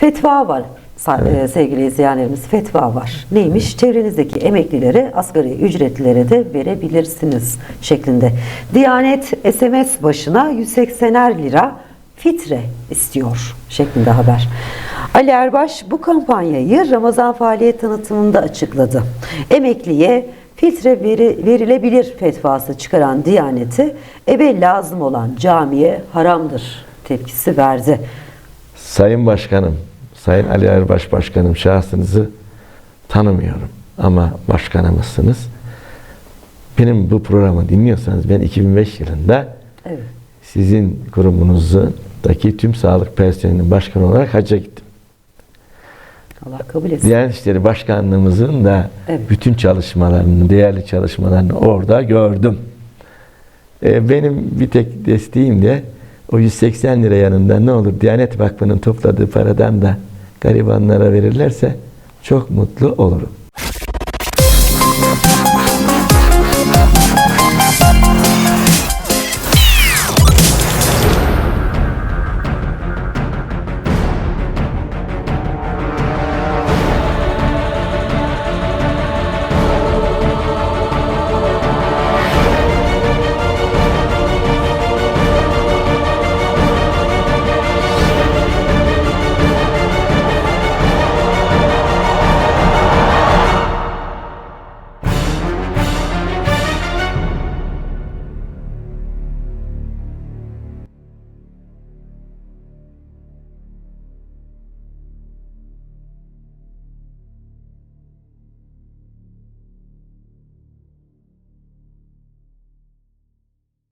Fetva var sa- e, sevgili izleyenlerimiz fetva var. Neymiş? Çevrenizdeki emeklilere, asgari ücretlilere de verebilirsiniz şeklinde. Diyanet SMS başına 180'er lira fitre istiyor şeklinde haber. Ali Erbaş bu kampanyayı Ramazan faaliyet tanıtımında açıkladı. Emekliye filtre veri, verilebilir fetvası çıkaran Diyaneti eve lazım olan camiye haramdır tepkisi verdi. Sayın Başkanım, Sayın Ali Erbaş Başkanım şahsınızı tanımıyorum ama başkanımızsınız. Benim bu programı dinliyorsanız ben 2005 yılında Evet. sizin kurumunuzdaki tüm sağlık personelinin başkanı olarak hacca gittim. Allah kabul etsin. Diyanet İşleri Başkanlığımızın da Evet. bütün çalışmalarını, değerli çalışmalarını orada gördüm. E, benim bir tek desteğim de o 180 lira yanında ne olur Diyanet Vakfı'nın topladığı paradan da garibanlara verirlerse çok mutlu olurum.